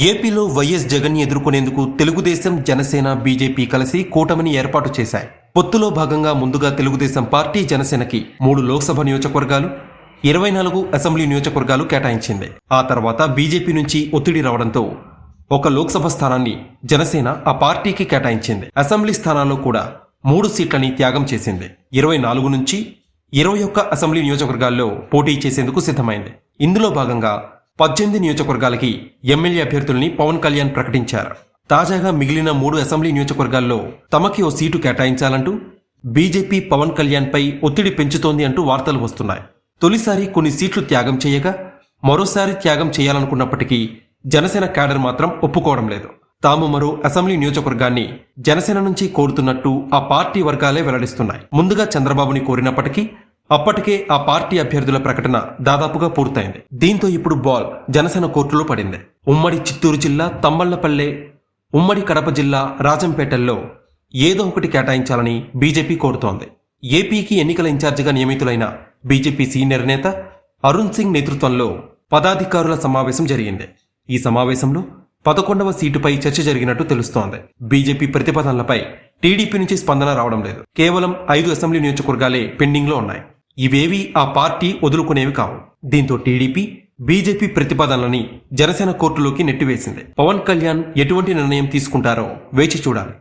ఏపీలో వైఎస్ జగన్ ఎదుర్కొనేందుకు తెలుగుదేశం జనసేన బీజేపీ కలిసి కూటమిని ఏర్పాటు చేశాయి. పొత్తులో భాగంగా ముందుగా తెలుగుదేశం పార్టీ జనసేనకి మూడు లోక్సభ నియోజకవర్గాలు ఇరవై నాలుగు అసెంబ్లీ నియోజకవర్గాలు కేటాయించింది. ఆ తర్వాత బీజేపీ నుంచి ఒత్తిడి రావడంతో ఒక లోక్సభ స్థానాన్ని జనసేన ఆ పార్టీకి కేటాయించింది. అసెంబ్లీ స్థానాల్లో కూడా మూడు సీట్లని త్యాగం చేసింది. ఇరవై నాలుగు నుంచి ఇరవై ఒక్క అసెంబ్లీ నియోజకవర్గాల్లో పోటీ చేసేందుకు సిద్ధమైంది. ఇందులో భాగంగా పద్దెనిమిది నియోజకవర్గాలకి ఎమ్మెల్యే అభ్యర్థుల్ని పవన్ కళ్యాణ్ ప్రకటించారు. తాజాగా మిగిలిన మూడు అసెంబ్లీ నియోజకవర్గాల్లో తమకి ఓ సీటు కేటాయించాలంటూ బీజేపీ పవన్ కళ్యాణ్పై ఒత్తిడి పెంచుతోంది అంటూ వార్తలు వస్తున్నాయి. తొలిసారి కొన్ని సీట్లు త్యాగం చేయగా మరోసారి త్యాగం చేయాలనుకున్నప్పటికీ జనసేన క్యాడర్ మాత్రం ఒప్పుకోవడం లేదు. తాము మరో అసెంబ్లీ నియోజకవర్గాన్ని జనసేన నుంచి కోరుతున్నట్టు ఆ పార్టీ వర్గాలే వెల్లడిస్తున్నాయి. ముందుగా చంద్రబాబుని కోరినప్పటికీ అప్పటికే ఆ పార్టీ అభ్యర్థుల ప్రకటన దాదాపుగా పూర్తయింది. దీంతో ఇప్పుడు బాల్ జనసేన కోర్టులో పడింది. ఉమ్మడి చిత్తూరు జిల్లా తమ్మళ్ళపల్లె ఉమ్మడి కడప జిల్లా రాజంపేటల్లో ఏదో ఒకటి కేటాయించాలని బీజేపీ కోరుతోంది. ఏపీకి ఎన్నికల ఇన్ఛార్జిగా నియమితులైన బీజేపీ సీనియర్ నేత అరుణ్ సింగ్ నేతృత్వంలో పదాధికారుల సమావేశం జరిగింది. ఈ సమావేశంలో పదకొండవ సీటుపై చర్చ జరిగినట్టు తెలుస్తోంది. బీజేపీ ప్రతిపాదనలపై టీడీపీ నుంచి స్పందన రావడం లేదు. కేవలం ఐదు అసెంబ్లీ నియోజకవర్గాలే పెండింగ్లో ఉన్నాయి. ఇవేవి ఆ పార్టీ వదులుకునేవి కావు. దీంతో టీడీపీ బీజేపీ ప్రతిపాదనలని జనసేన కోర్టులోకి నెట్టివేసింది. పవన్ కళ్యాణ్ ఎటువంటి నిర్ణయం తీసుకుంటారో వేచి చూడాలి.